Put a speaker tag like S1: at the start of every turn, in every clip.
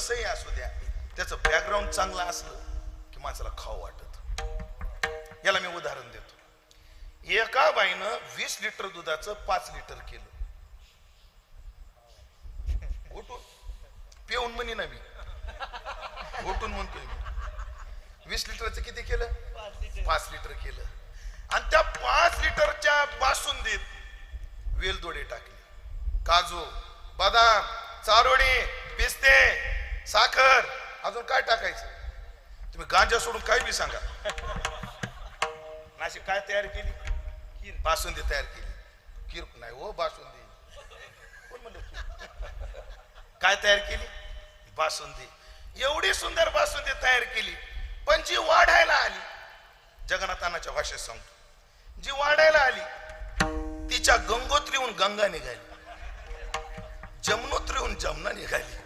S1: कसंही असू द्या. त्याचं बॅकग्राऊंड चांगलं असलं की माणसाला खाऊ वाटत. याला मी उदाहरण देतो. एका बाईनं वीस लिटर दुधाचं पाच लिटर केलं. उठून. पिऊन म्हणे ना मी. उठून म्हणतोय मी. वीस लिटरचं किती केलं? पाच लिटर केलं. आणि त्या पाच लिटरच्या बासुंदीत वेलदोडे टाकले. काजू बदाम चारोडी पिस्ते साखर. अजून काय टाकायचं? तुम्ही गांजा सोडून काय बी सांगा. नाशिक काय तयार केली? बासुंदी तयार केली. खीर नाही हो बासुंदी. कोण म्हणलं काय तयार केली? बासुंदी. एवढी सुंदर बासुंदी तयार केली. पण जी वाढायला आली जगन्नाथानाच्या भाषेत सांगतो. जी वाढायला आली तिच्या गंगोत्रीहून गंगा निघाली. जमनोत्रीहून जमुना निघाली.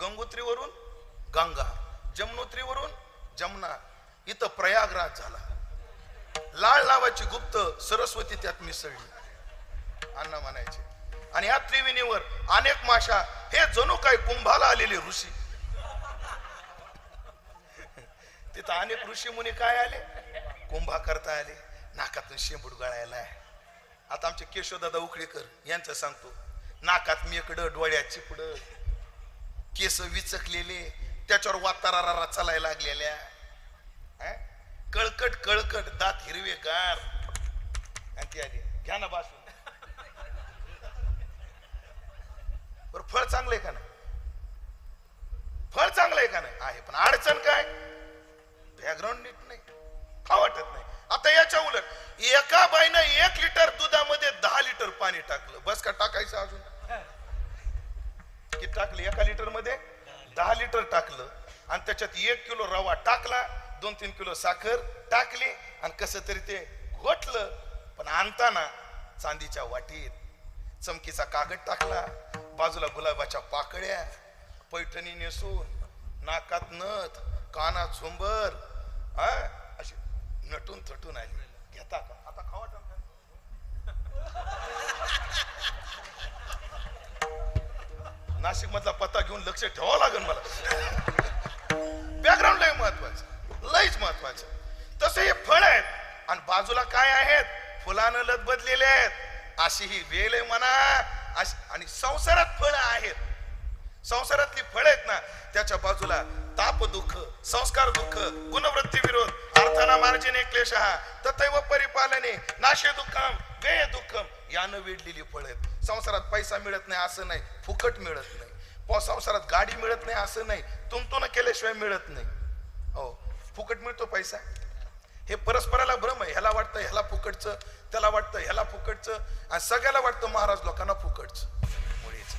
S1: गंगोत्रीवरून गंगा जमनोत्रीवरून जमना. इथं प्रयागराज झाला. लाळ लावाची गुप्त सरस्वती त्यात मिसळली. अण्णा म्हणायचे आणि या त्रिवेणीवर अनेक माशा हे जणू काय कुंभाला आलेले ऋषी? तिथं अनेक ऋषी मुनी काय आले? कुंभा करता आले. नाकातून शेंबूड गळायला आता आमचे केशवदादा उकळेकर यांचं सांगतो नाकात मेकडं डोळ्यात चिपड. केस विचकलेले त्याच्यावर वातारारा चालायला लागलेल्या. कळकट कळकट दात हिरवे गार आणि घ्या ना बासून बर फळ चांगलंय का नाही? फळ चांगलं आहे का नाही? आहे पण अडचण काय? बॅकग्राऊंड नीट नाही. का वाटत नाही. आता याच्या उलट एका बाईनं एक लिटर दुधामध्ये दहा लिटर पाणी टाकलं. बस का टाकायचं अजून? दहा टाकलं आणि त्याच्यात एक किलो रवा टाकला दोन तीन किलो साखर टाकली आणि कसं तरी ते घोटलं. पण आणताना चांदीच्या वाटीत चमकीचा कागद टाकला बाजूला गुलाबाच्या पाकळ्या पैठणी नेसून नाकात नथ कानात झुंबर अशी नटून थटून आली. घेता का? आता नाशिक मधला पत्ता घेऊन लक्ष ठेवावं लागेल मला. बॅकग्राऊंड लय महत्वाचं. लयच महत्वाचं. तसे हे फळ आहेत. आणि बाजूला काय आहेत? फुलानं लदबदलेले आहेत. अशी ही वेल आहे म्हणा. आणि संसारात फळ आहेत. संसारातली फळ आहेत ना त्याच्या बाजूला ताप दुःख संस्कार दुःख गुणवृत्ती विरोध अर्थाना मार्जिने क्लेश तथैव परिपालने नाशे दुःखम वेय दुःखम यानं वेढलेली फळ आहेत. संसारात पैसा मिळत नाही असं नाही फुकट मिळत नाही. संसारात गाडी मिळत नाही असं नाही. तुमतून केल्याशिवाय मिळत नाही. हो फुकट मिळतो पैसा. हे परस्पराला भ्रम आहे. ह्याला वाटतं ह्याला फुकटचं त्याला वाटतं ह्याला फुकटचं आणि सगळ्याला वाटतं महाराज लोकांना फुकटचं. मुळीच.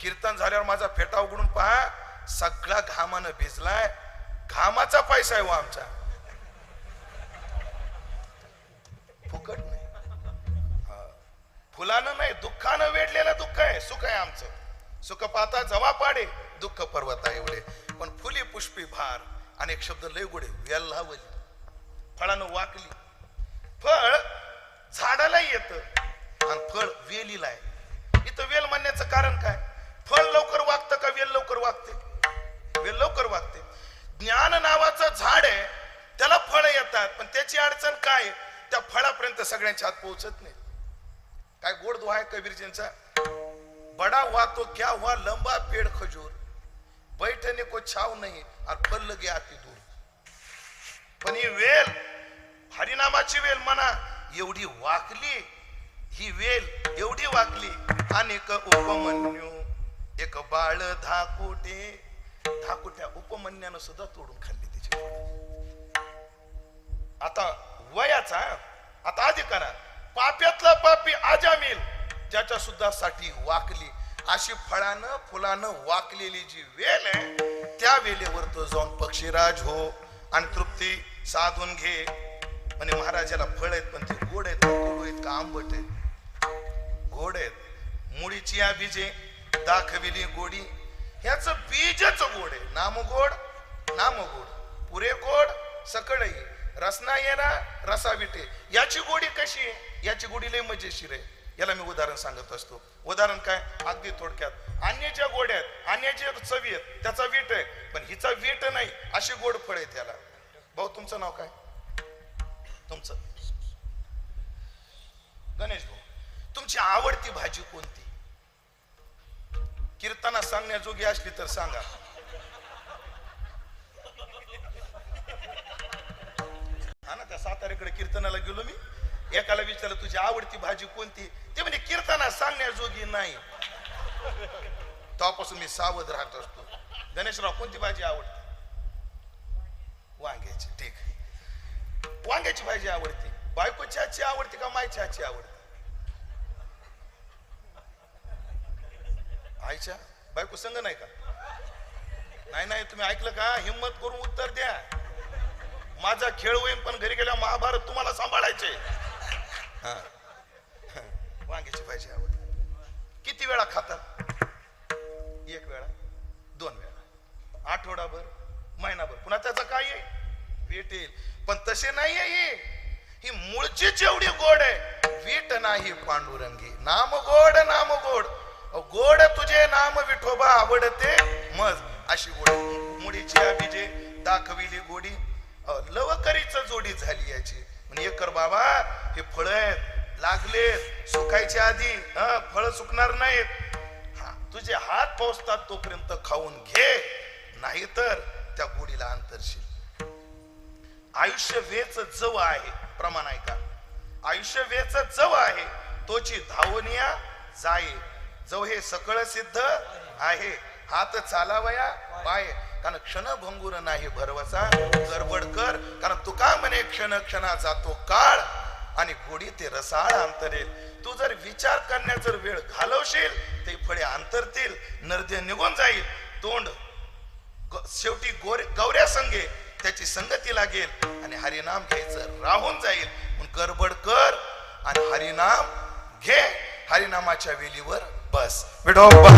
S1: कीर्तन झाल्यावर माझा फेटा उघडून पहा. सगळा घामानं भिजलाय. घामाचा पैसा आहे हो आमचा. फुकट नाही. हा. फुलानं नाही दुःखानं वेढलेलं दुःख आहे. सुख आहे आमचं. सुख पाहता जवा पाडे दुःख पर्वता एवढे. पण फुली पुष्पी भार अनेक शब्द लय गोडे वेल्हावली फळानं वाकली. फळ झाडाला येत आणि फळ वेलीला आहे. इथं वेल म्हणण्याचं कारण काय? फळ लवकर वागतं का वेल लवकर वागते? वेल लवकर वागते. ज्ञान नावाचं झाड आहे त्याला फळ येतात पण त्याची अडचण काय? त्या फळापर्यंत सगळ्यांच्या हात पोहोचत नाही काय गोड दुहा आहे कबीरजींचा बडा हुआ तो क्या हुआ? लंबा पेड़ खजूर। बैठने को छाव नहीं और पल्ल गया आती दूर। पण ही वेल हरिनामाची वेल म्हणा एवढी वाकली ही वेल एवढी वाकली. अनेक उपमन्यू एक बाळ धाकुटे धाकुट्या उपमन्यानं सुद्धा तोडून खाल्ली तिची आता वयाचा आता आधी करा. पाप्यातला पापी आजामील ज्याच्या सुद्धा साठी वाकली. अशी फळानं फुलानं वाकलेली जी वेल आहे त्या वेलेवर तो जाऊन पक्षीराज हो आणि तृप्ती साधून घे. म्हणे महाराजाला फळ आहेत पण ते गोड आहेत कडू आहेत का आंबट आहेत? गोड आहेत. मुळीची या बीजे दाखविली गोडी. ह्याच बीजच गोड आहे. नाम गोड नाम गोड पुरे गोड सकळही. रसना येणा रसा विटे याची गोडी कशी आहे? याची गोडी लय मजेशीर आहे. याला मी उदाहरण सांगत असतो. उदाहरण काय? अगदी थोडक्यात. अन्य ज्या गोड्या आहेत अन्य ज्या चवी आहेत त्याचा वीट आहे पण हिचा वीट नाही अशी गोड फळ आहे त्याला. भाऊ तुमचं नाव काय? तुमचं? गणेश भाऊ तुमची आवडती भाजी कोणती? कीर्तना सांगण्याजोगी असली तर सांगा. हा ना त्या साताऱ्याकडे कीर्तनाला गेलो मी. एकाला विचारलं तुझी आवडती भाजी कोणती? ते म्हणजे कीर्तना सांगण्याजोगी नाही. तेव्हापासून मी सावध राहत असतो. गणेशराव कोणती भाजी आवडते? वांग्याची. ठीक. आहे. वांग्याची भाजी आवडते. बायकोची आजची आवडते का मायची आजची आवडते? आईच्या? बायको संग नाही का? नाही नाही तुम्ही ऐकलं का? हिंमत करून उत्तर द्या. माझा खेळ होईल पण घरी गेल्या महाभारत तुम्हाला सांभाळायचे. हा. वांग्याची भाजी आवडते. किती वेळा खातात? एक वेळा दोन वेळा. आठवडाभर महिनाभर. पुन्हा त्याचा काय आहे? भेटेल पण तसे नाही आहे ही. मूळची जेवढी गोड आहे वीट नाही पांडुरंगी. नाम गोड नाम गोड. गोड तुझे नाम विठोबा आवडते. मज अशी गोड. मुडीची अभिजे दाखविली गोडी लवकरीच जोडी झाली याची. म्हणजे एक कर बाबा हे फळ आहेत लागलेत सुकायच्या आधी फळ सुकणार नाहीत. हा, तुझे हात पोचतात तोपर्यंत खाऊन घे नाहीतर त्या गोडीला अंतरशील. आयुष्य वेच जव आहे प्रमाण आहे का? आयुष्य वेच जव आहे तोची धावनिया जाई जव हे सकळ सिद्ध आहे. हात चालावया पाय कारण क्षणभंगूर नाही भरवसा. गडबड कर. कारण तुका म्हणे क्षण क्षणा जातो काळ आणि घोडी ते रसाळ अंतरेल. तू जर विचार करण्याचा जर वेळ घालवशील ते फळे अंतरतील. नर्दे निघून जाईल. तोंड शेवटी गोरे गौऱ्या संगे त्याची संगती लागेल. आणि हरिनाम घ्यायचं राहून जाईल. गडबड कर आणि हरिनाम घे. हरिनामाच्या वेलीवर बस. विठोबा.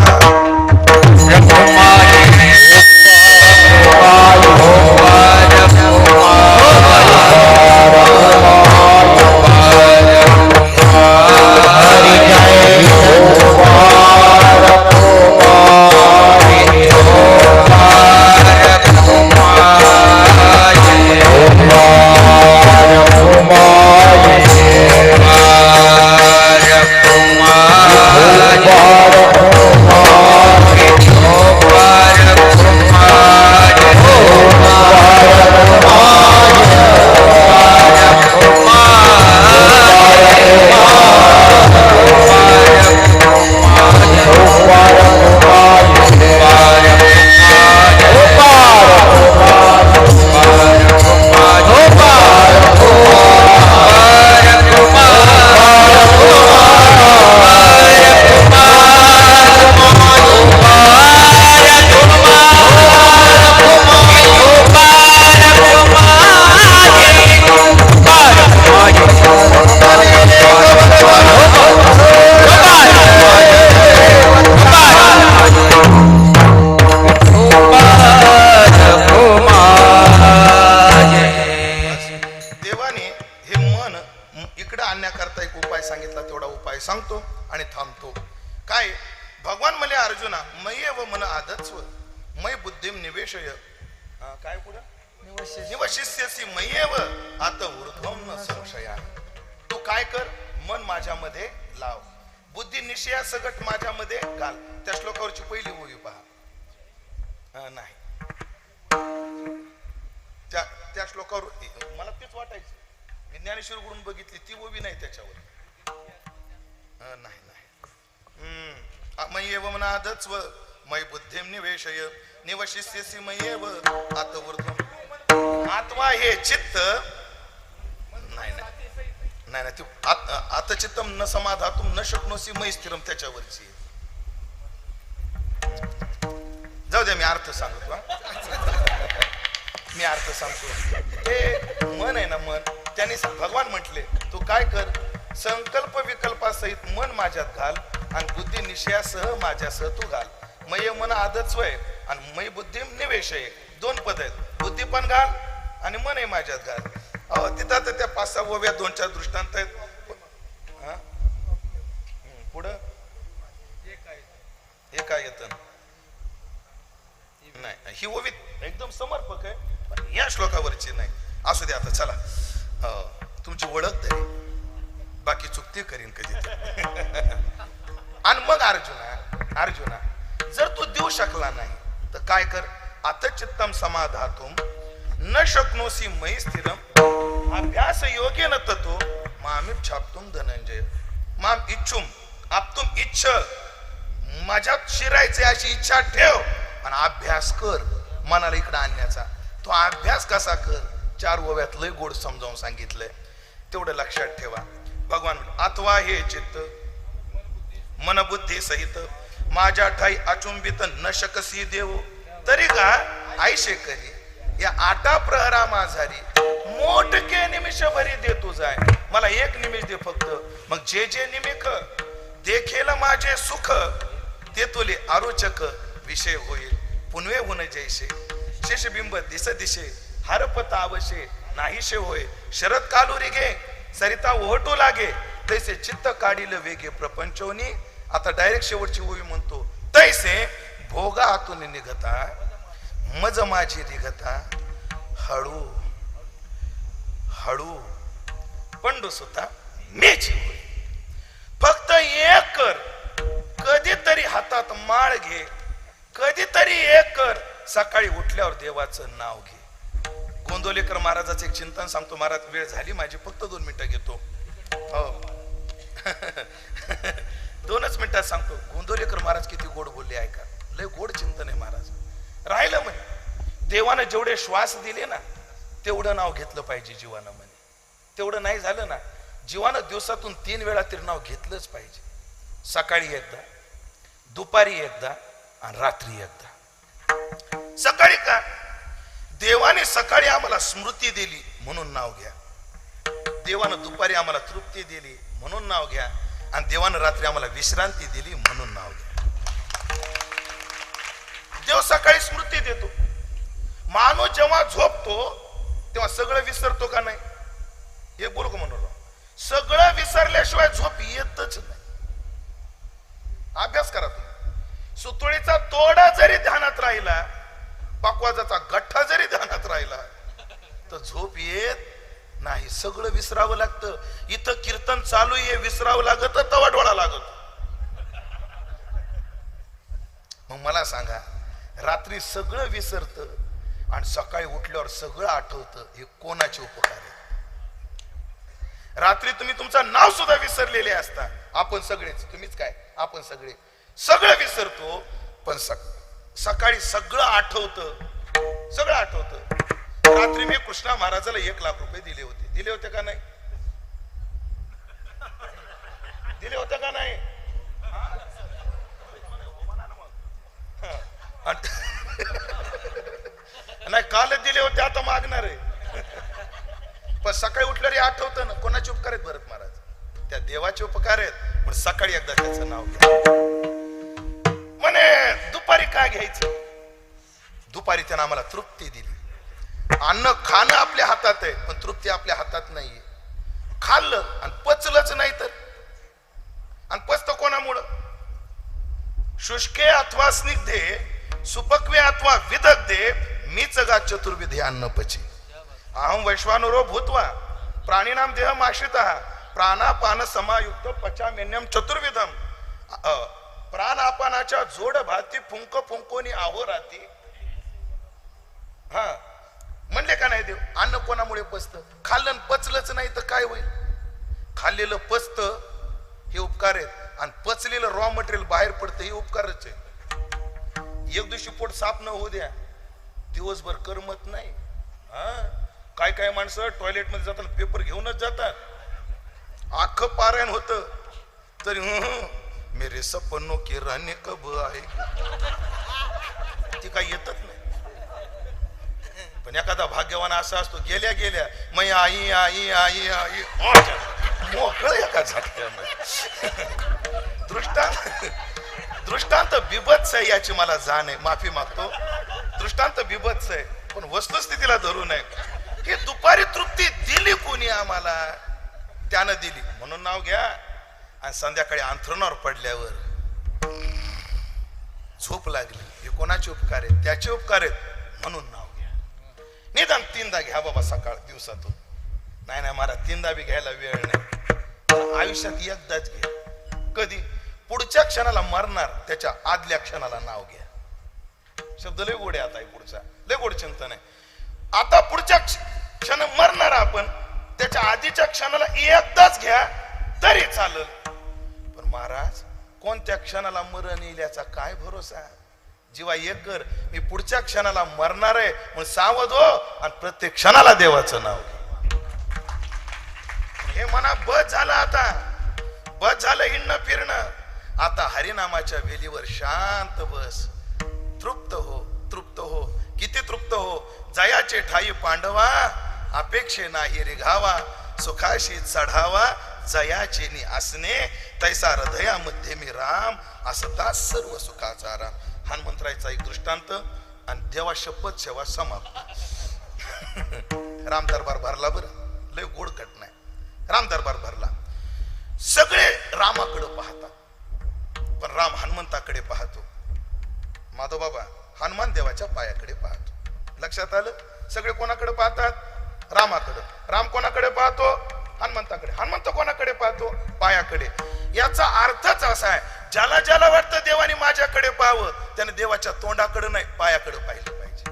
S1: मयेव आता ऊर्ध्वम न संशया तो काय कर? मन माझ्यामध्ये लाव. बुद्धी निश्चया सगट माझ्यामध्ये घाल. त्या श्लोकावरची पहिली ओवी पहा. नाही. त्या त्या श्लोकावर मला तेच वाटायचं. मी ज्ञानेश्वर गुरुन बघितली ती ओवी नाही त्याच्यावर. नाही नाही. हम्म. मय्येव मय बुद्धिम निवेशय. निवशिष्यसी आता वृद्धम आत्मा हे चित्त नाही नाही. नाही आता तू न समाधातुम न शकणोसी मै स्थिरम त्याच्यावरची. जाऊ द्या मी अर्थ सांगतो मी अर्थ सांगतो. हे मन आहे ना मन. त्यांनी भगवान म्हटले तू काय कर? संकल्प विकल्पासहित मन माझ्यात घाल आणि बुद्धी निश्चयासह माझ्यासह तू घाल. मय मन आदच आहे आणि मय बुद्धी निवेश आहे दोन पद आहेत. बुद्धी पण घाल आणि मन आहे माझ्यात घरात अहो तिथं तर त्या पाच सहा ओव्या दोन चार दृष्टांत आहेत. पुढं? हे काय येतं ही ओवी एकदम समर्पक आहे पण या श्लोकावरची नाही. असू दे आता चला. तुमची ओळख तरी. बाकी चुकते करीन कधी आणि मग अर्जुना अर्जुना जर तू देऊ शकला नाही तर काय कर? आता चित्तम समाधातून न शक्नोसी मयी स्थिरम। अभ्यास योग्य न ततो मामिप छापतुम धनंजय। माम इच्छुम आपतुम इच्छ। माझ्यात शिरायचे अशी इच्छा ठेव आणि अभ्यास कर मनाला इकडे आणण्याचा। तो अभ्यास कसा कर? चार ओव्यात लय गोड समजावून सांगितलंय। तेवढं लक्षात ठेवा। भगवान अथवा हे चित्त मनबुद्धी सहित माझ्या ठाई अचुंबित न शकसी देव। तरी का? आयशे करी। या आटा प्रहरा माझारी. मोठके निमिष भरी देतो जाय. मला एक निमिष दे फक्त. मग जे जे निमिख देखेल माझे सुख ते तुले आरोचक विषय होईल. पुनवे हुन जैसे. शेषबिंब दिस दिशे. हरपत आवशे नाहीशे होय. शरद कालुरी गे सरिता ओहटू लागे. तैसे चित्त काढील वेगे प्रपंचवनी. आता डायरेक्ट शेवटची ओवी म्हणतो. तैसे भोगा हातून निघता मज माझी दिघता हळू हळू पंडू सुद्धा मेची होय. फक्त एक कर कधीतरी हातात माळ घे कधीतरी एक कर सकाळी उठल्यावर देवाचं नाव घे. गोंदोलेकर महाराजाचं एक चिंतन सांगतो महाराज वेळ झाली माझी फक्त दोन मिनिटं घेतो. हो. दोनच मिनिटात सांगतो गोंदोलेकर महाराज किती गोड बोलले ऐका. लय गोड चिंतन आहे महाराज. राहिलं म्हणे. देवानं जेवढे श्वास दिले ना तेवढं नाव घेतलं पाहिजे जीवानं म्हणे. तेवढं नाही झालं ना जीवानं दिवसातून तीन वेळा तरी नाव घेतलंच पाहिजे. सकाळी एकदा दुपारी एकदा आणि रात्री एकदा. सकाळी का? देवाने सकाळी आम्हाला स्मृती दिली म्हणून नाव घ्या. देवानं दुपारी आम्हाला तृप्ती दिली म्हणून नाव घ्या. आणि देवानं रात्री आम्हाला विश्रांती दिली म्हणून नाव घ्या. सकाळी स्मृती देतो. माणूस जेव्हा झोपतो तेव्हा सगळं विसरतो का नाही? हे बोलू का म्हणून सगळं विसरल्याशिवाय झोप येतच नाही. अभ्यास करा तुम्ही. सुतुळीचा तोडा जरी ध्यानात राहिला पाकवाजाचा गठ्ठा जरी ध्यानात राहिला तर झोप येत नाही. सगळं विसरावं लागतं. इथं कीर्तन चालू आहे विसरावं लागत तवाडवाडा लागत. मग मला सांगा रात्री सगळं विसरत आणि सकाळी उठल्यावर सगळं आठवतं. हे कोणाचे उपकार आहे रात्री तुम्ही तुमचं नाव सुद्धा विसरलेले असता. आपण सगळेच. तुम्हीच काय? आपण सगळे. सगळं विसरतो पण सकाळी सगळं आठवतं. सगळं आठवतं. रात्री मी कृष्णा महाराजाला एक लाख रुपये दिले होते. दिले होते का नाही? दिले होते का नाही हा. आणि- नाही कालच दिले होते आता मागणार आहे. पण सकाळी उठलं आठवतं ना कोणाचे उपकार आहेत भरत महाराज? त्या देवाचे उपकार आहेत पण सकाळी एकदा त्याचं नाव घ्या. म्हणे दुपारी काय घ्यायचं? दुपारी त्यानं आम्हाला तृप्ती दिली. अन्न खाणं आपल्या हातात आहे पण तृप्ती आपल्या हातात नाहीये. खाल्लं आणि पचलंच नाही तर? आणि पचतं कोणामुळं? शुष्के अथवा स्निग्धे सुपक्वे अथवा विदग्धे मी चगा चतुर्विधे अन्न पची अहम वैश्वानुरो भूत्वा प्राणीनाम देह आश्रित प्राणापान समायुक्त पचामेन्यम चतुर्विधम अ, प्राणापानाच्या जोड भाती फुंक फुंकोनी आहो हा म्हणले का नाही देव अन्न कोणामुळे पचतं? खाल्लं पचलंच नाही तर काय होईल? खाल्लेलं पचत हे उपकार आहेत. आणि पचलेलं रॉ मटेरियल बाहेर पडतं हे उपकारच आहे. एक दिवशी पोट साफ न होऊ द्या. दिवसभर करमत नाही. हा? काय काय माणसं टॉयलेटमध्ये जाताना पेपर घेऊनच जातात. आख पारायण होत. तरी हं, मेरे सपनो के राणे कब आहे ती काय येतच नाही. पण एखादा भाग्यवान असा असतो गेल्या गेल्या मै आई आई आई आई. मोकळ एका झटक्यामध्ये दृष्टांत. दृष्टांत बिबत्स आहे याची मला जाण आहे. माफी मागतो. दृष्टांत बिबत्स आहे. पण वस्तुस्थितीला धरू नये. ही दुपारी तृप्ती दिली कोणी आम्हाला? त्यानं दिली. म्हणून नाव घ्या. आणि संध्याकाळी अंथरुणावर पडल्यावर झोप लागली. हे कोणाचे उपकार आहेत? त्याचे उपकार आहेत. म्हणून नाव घ्या. निदान तीनदा घ्या बाबा सकाळ दिवसातून. नाही नाही मला तीनदा बी घ्यायला वेळ नाही. आयुष्यात एकदाच घ्या. कधी? पुढच्या क्षणाला मरणार त्याच्या आदल्या क्षणाला नाव घ्या. शब्द लय गोड आहे आता आहे पुढचा. लय गोड चिंतन आहे. आता पुढच्या क्षण मरणार आपण त्याच्या आधीच्या क्षणाला एकदाच घ्या तरी चालल. पण महाराज कोणत्या क्षणाला मरण येईल याचा काय भरोसा? जीवा एक कर मी पुढच्या क्षणाला मरणार आहे म्हणून सावध हो आणि प्रत्येक क्षणाला देवाचं नाव घे. हे मना बस झालं आता. बस झालं हिंडणं फिरणं आता हरिनामाच्या वेलीवर शांत बस. तृप्त हो तृप्त हो. किती तृप्त हो? जयाचे ठाई पांडवा अपेक्षे नाही रिघावा. सुखाशी चढावा जयाचे नि असणे तैसा हृदयामध्ये मी राम असता सर्व सुखाचा राम. हनुमंतरायचा एक दृष्टांत आणि देवा शपथ सेवा समाप्त. राम दरबार भरला बरं. लय गोड घटना आहे. राम दरबार भरला. सगळे रामाकडे पाहतात. राम हनुमंताकडे पाहतो. माधव बाबा हनुमान देवाच्या पायाकडे पाहतो. लक्षात आलं? सगळे कोणाकडे पाहतात? रामाकडे. राम कोणाकडे पाहतो? हनुमंताकडे. हनुमंत कोणाकडे पाहतो? पायाकडे. याचा अर्थच असा आहे ज्याला ज्याला वाटतं देवाने माझ्याकडे पाहावं त्याने देवाच्या तोंडाकडे नाही पायाकडे पाहिलं पाहिजे.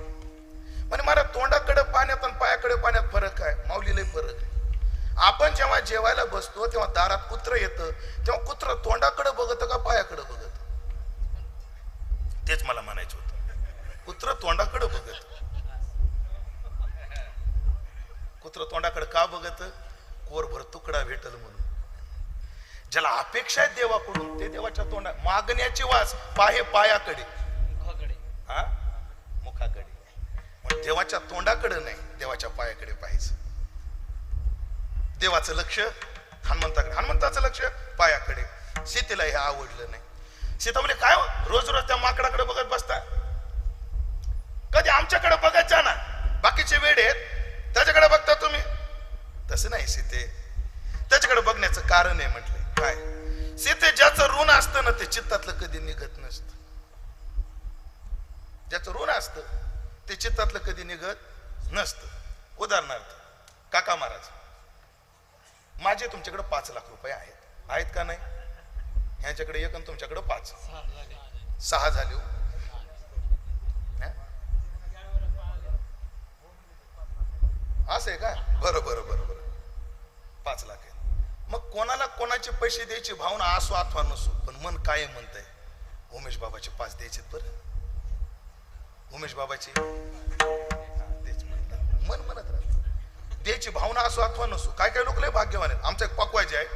S1: म्हणजे मला तोंडाकडे पाण्यात आणि पायाकडे पाण्यात फरक आहे माऊली फरक आहे आपण जेव्हा जेवायला बसतो तेव्हा दारात कुत्र येतं तेव्हा कुत्र तोंडाकडे बघत का पायाकडे बघत? तेच मला म्हणायचं होतं. कुत्र तोंडाकडे बघत. कुत्र तोंडाकडे का बघत? कोरभर तुकडा भेटल म्हणून. ज्याला अपेक्षा आहे देवाकडून ते देवाच्या तोंडा मागण्याची वास पाहे पायाकडे. हा? मुखाकडे. देवाच्या तोंडाकडे नाही देवाच्या पायाकडे पाहायचं. देवाचं लक्ष हनुमंताकडे हनुमंताचं लक्ष पायाकडे. सीतेला हे आवडलं नाही. सीता म्हणजे काय हो? रोज रोज त्या माकडाकडे बघत बसता? कधी आमच्याकडे बघत जा ना. बाकीचे वेड आहेत त्याच्याकडे बघता तुम्ही. तसं नाही सीते. त्याच्याकडे बघण्याचं कारण आहे म्हटलं काय? सीते ज्याचं ऋण असतं ना ते चित्तातलं कधी निघत नसतं. ज्याचं ऋण असतं ते चित्तातलं कधी निघत नसतं. उदाहरणार्थ काका महाराज माझे तुमच्याकडे पाच लाख रुपये आहेत. आहेत का नाही? ह्याच्याकडे एक आणि तुमच्याकडे पाच. सहा झाले हो. असं आहे का? बरं बरं बरं बरं. पाच लाख आहे मग कोणाला कोणाचे पैसे द्यायची? भावना असो अथवा नसो पण मन काय म्हणतंय. उमेश बाबाचे पाच द्यायचे बरं. उमेश बाबाचे? तेच म्हणतात. मन म्हणत त्याची भावना असो अथवा नसो काय काय लोक लय भाग्यवान आहेत. आमचा एक पकवायचे आहे.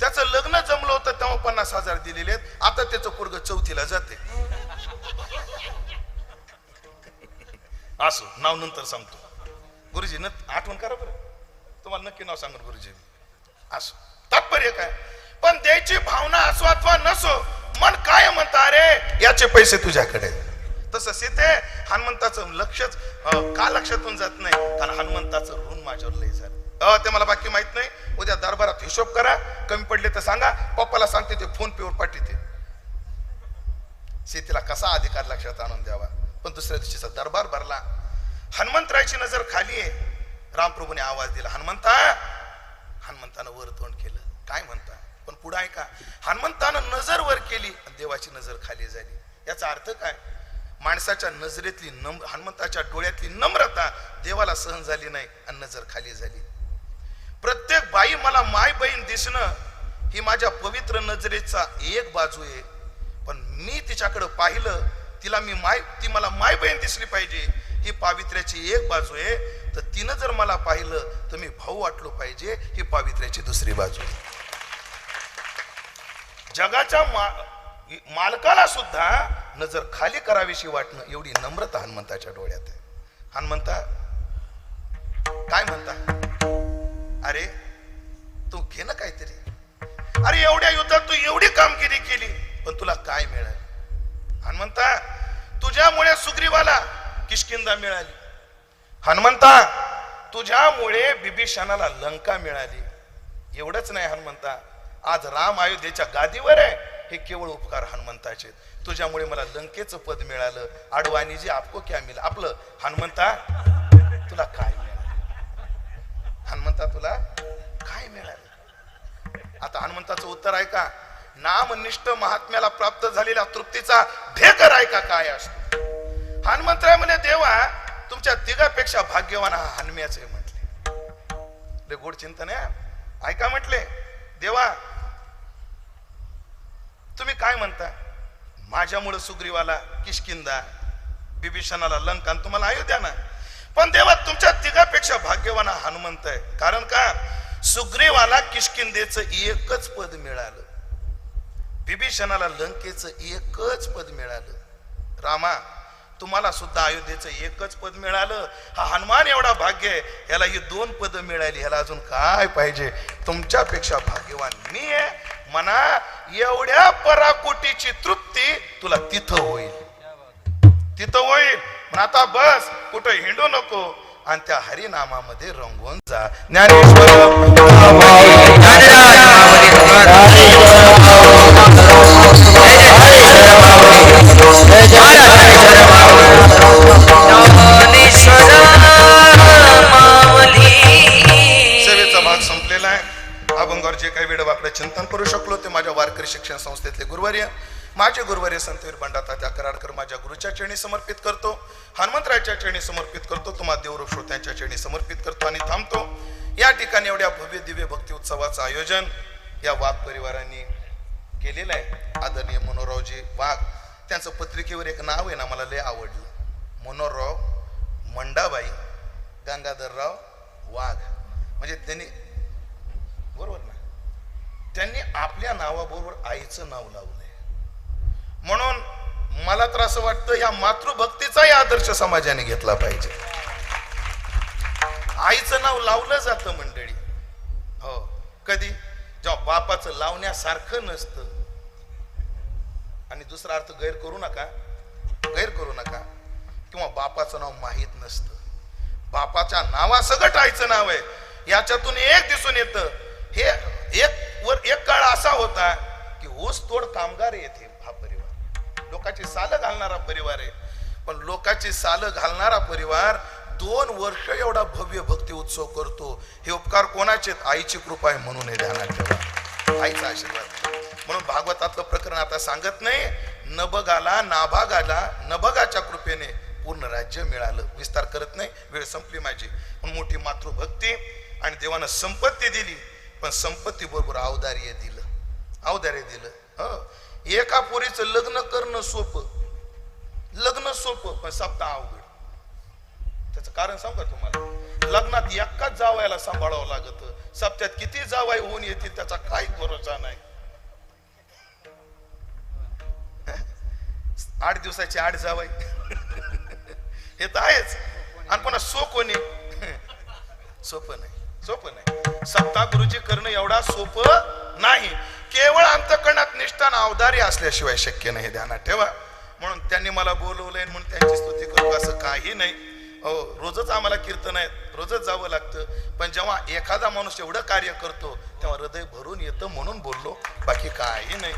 S1: त्याचं लग्न जमलं होतं तेव्हा पन्नास हजार दिलेले आहेत. आता त्याचं पोरग चौथीला जाते असो नाव नंतर सांगतो. गुरुजी न आठवण करा बरं. तुम्हाला नक्की नाव सांगून गुरुजी. असो तात्पर्य काय? पण द्यायची भावना असो अथवा नसो मन काय म्हणता अरे याचे पैसे तुझ्याकडे आहेत. तसं सीते हनुमंताचं लक्षच का लक्षातून जात नाही? कारण हनुमंताचं ऋण माझ्यावर लय झालं. अं, ते मला बाकी माहीत नाही. उद्या दरबारात हिशोब करा. कमी पडले तर सांगा. पप्पाला सांगते ते फोन पेवर पाठवते. सीतेला कसा अधिकार लक्षात आणून द्यावा? पण दुसऱ्या दिवशीचा दरबार भरला. हनुमंतरायची नजर खाली आहे. रामप्रभूने आवाज दिला हनुमंता! हनुमंतानं वर तोंड केलं. काय म्हणता? पण पुढे ऐका. हनुमंतानं नजर वर केली देवाची नजर खाली झाली. याचा अर्थ काय? माणसाच्या नजरेतली नम हनुमंताच्या डोळ्यातली नम्रता देवाला सहन झाली नाही आणि नजर खाली झाली. प्रत्येक बाई मला माय बहीण दिसणं ही माझ्या पवित्र नजरेचा एक बाजू आहे. पण मी तिच्याकडं पाहिलं तिला मी माय ती मला माय बहीण दिसली पाहिजे ही पावित्र्याची एक बाजू आहे. तर तिनं जर मला पाहिलं तर मी भाऊ वाटलो पाहिजे ही पावित्र्याची दुसरी बाजू आहे. जगाच्या मा मालकाला सुद्धा नजर खाली करावीशी वाटणं एवढी नम्रता हनुमंताच्या डोळ्यात आहे. हनुमंता काय म्हणता? अरे तू घे ना काहीतरी. अरे एवढ्या युद्धात तू एवढी कामगिरी केली पण तुला काय मिळालं? हनुमंता तुझ्यामुळे सुग्रीवाला किशकिंदा मिळाली. हनुमंता तुझ्यामुळे बिभीषणाला लंका मिळाली. एवढंच नाही हनुमंता आज राम अयोध्येच्या गादीवर आहे. हे केवळ उपकार हनुमंताचे तुझ्यामुळे मला लंकेचं पद मिळालं. आडवाणी जी आपको क्या मिळालं? आपलं हनुमंता तुला काय मिळालं? हनुमंता तुला काय मिळालं? आता हनुमंताचं उत्तर आहे का? नामनिष्ठ महात्म्याला प्राप्त झालेल्या तृप्तीचा ढेकर आहे का? काय असतो? हनुमंतराय म्हणे देवा तुमच्या तिघापेक्षा भाग्यवान हा हनुम्याचे म्हटले. गोड चिंतन आहे ऐका म्हटले देवा तुम्ही काय म्हणता माझ्यामुळं सुग्रीवाला किशकिंदा बिभीषणाला लंका तुम्हाला अयोध्या ना पण देवा तुमच्या तिघापेक्षा भाग्यवान हा हनुमंत आहे. कारण का? सुग्रीवाला किशकिंदेच एकच पद मिळालं. बिभीषणाला लंकेचं एकच पद मिळालं. रामा तुम्हाला सुद्धा अयोध्येचं एकच पद मिळालं. हा हनुमान एवढा भाग्य आहे ह्याला ही दोन पद मिळाली. ह्याला अजून काय पाहिजे? तुमच्यापेक्षा भाग्यवान मी आहे. म्हणा एवढ्या पराकोटीची तृप्ती तुला तिथं होईल तिथं होईल पण आता बस कुठं हिंडू नको आणि त्या हरिनामामध्ये रंगवून जा ज्ञानेश्वर जे काही वेळ वाकडं चिंतन करू शकलो ते माझ्या वारकरी शिक्षण संस्थेतले गुरुवर्य माझे गुरुवर्य संतवीर बंडाता त्या कराडकर माझ्या गुरुच्या चेणी समर्पित करतो हनुमंतरायच्या चेणी समर्पित करतो तुम्हाला देवरूप श्रोत्यांच्या चेणी समर्पित करतो आणि थांबतो. या ठिकाणी एवढ्या भव्य दिव्य भक्ती उत्सवाचं आयोजन या वाघ परिवारांनी केलेलं आहे. आदरणीय मनोरावजी वाघ त्यांचं पत्रिकेवर एक नाव आहे ना मला लय आवडलं. मनोहरराव मंडाबाई गंगाधरराव वाघ. म्हणजे त्यांनी बरोबर त्यांनी आपल्या नावाबरोबर आईचं नाव लावलंय. म्हणून मला तर असं वाटतं या मातृभक्तीचाही आदर्श समाजाने घेतला पाहिजे. आईचं नाव लावलं जातं मंडळी. हो कधी? जेव्हा बापाचं लावण्यासारखं नसतं. आणि दुसरा अर्थ गैर करू नका. गैर करू नका. किंवा बापाचं नाव माहीत नसतं. बापाच्या नावासकट आईचं नाव आहे. याच्यातून एक दिसून येतं. हे एक वर एक काळ असा होता की ऊस तोड कामगार येथे हा परिवार. लोकांची सालं घालणारा परिवार आहे. पण लोकांची सालं घालणारा परिवार दोन वर्ष एवढा भव्य भक्ती उत्सव करतो. हे उपकार कोणाचे आहेत? आईची कृपा आहे म्हणून हे ध्यानात ठेवा. आईचा आशीर्वाद. म्हणून भागवतातलं प्रकरण आता सांगत नाही. नभगाला नाभागाला नभगाच्या कृपेने पूर्ण राज्य मिळालं. विस्तार करत नाही. वेळ संपली माझी. पण मोठी मातृभक्ती आणि देवानं संपत्ती दिली. पण संपत्ती बरोबर अवदार्य दिलं. अवदार्य दिलं. ह? एका पोरीचं लग्न करणं सोपं. लग्न सोपं पण सप्ताह अवघड. त्याचं कारण सांगू का तुम्हाला? लग्नात एकाच जावयाला सांभाळावं लागत. सप्त्यात किती जावाई होऊन येतील त्याचा काही भरोसा नाही. आठ दिवसाची आठ जावाई. हे तर आहेच. आणि पुन्हा सो कोणी सोपं नाही. सोपं नाही. सत्ता गुरुजी करणं एवढा सोपं नाही. केवळ अंतकरणात निष्ठान अवधारी असल्याशिवाय शक्य नाही ध्यानात ठेवा. म्हणून त्यांनी मला बोलवलंय म्हणून त्यांची स्तुती करू असं काही नाही. हो रोजच आम्हाला कीर्तन आहेत. रोजच जावं लागतं. पण जेव्हा एखादा माणूस एवढं कार्य करतो तेव्हा हृदय भरून येतं म्हणून बोललो. बाकी काही नाही.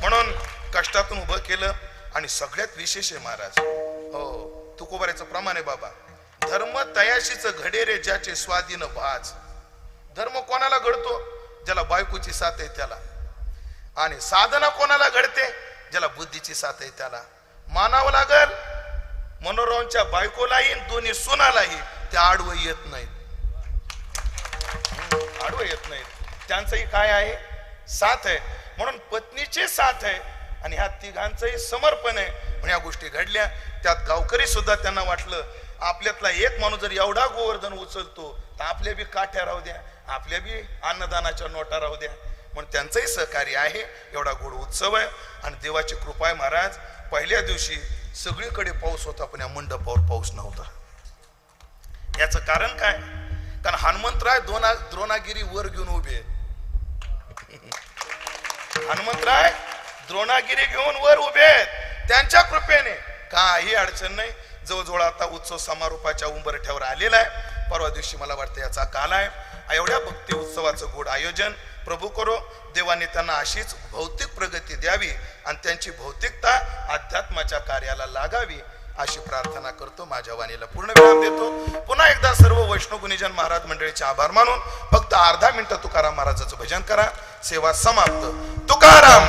S1: म्हणून कष्टातून उभं केलं आणि सगळ्यात विशेष आहे महाराज. हो तुकोबाऱ्याचं प्रमाण आहे बाबा. धर्म तयाशीच घडेरे ज्याचे स्वाधीन भाज धर्म कोणाला घडतो? ज्याला बायकोची साथ आहे त्याला. आणि साधना कोणाला घडते? ज्याला बुद्धीची साथ आहे त्याला. मानावं लागल मनोरमच्या बायकोलाही दोन्ही सुनालाही ते आडवं येत नाहीत. आडवं येत नाहीत. त्यांचंही काय आहे? साथ आहे. म्हणून पत्नीची साथ आहे आणि ह्या तिघांचंही समर्पण आहे. म्हणून या गोष्टी घडल्या. त्यात गावकरी सुद्धा त्यांना वाटलं आपल्यातला एक माणूस जर एवढा गोवर्धन उचलतो तर आपल्या बी काठ्या राहू द्या. आपल्या बी अन्नदानाच्या नोटा राहू द्या. म्हणून त्यांचंही सहकार्य आहे एवढा गोड उत्सव आहे. आणि देवाची कृपा आहे महाराज पहिल्या दिवशी सगळीकडे पाऊस होता पण या मंडपावर पाऊस नव्हता. याचं कारण काय? कारण हनुमंतराय दोना द्रोणागिरी वर घेऊन उभे आहेत. हनुमंतराय द्रोणागिरी घेऊन वर उभे आहेत. त्यांच्या कृपेने काही अडचण नाही. जवळजवळ आता उत्सव समारोपाच्या उंबरठ्यावर आलेला आहे. परवा दिवशी मला वाटतं याचा काल आहे. एवढ्या भक्ती उत्सवाचं गोड आयोजन प्रभू करो. देवाने त्यांना अशीच भौतिक प्रगती द्यावी आणि त्यांची भौतिकता अध्यात्माच्या कार्याला लागावी अशी प्रार्थना करतो. माझ्या वाणीला पूर्ण विराम देतो. पुन्हा एकदा सर्व वैष्णव गुणीजन महाराज मंडळीचे आभार मानून फक्त अर्धा मिनिटं तुकाराम महाराजाचं भजन करा. सेवा समाप्त. तुकाराम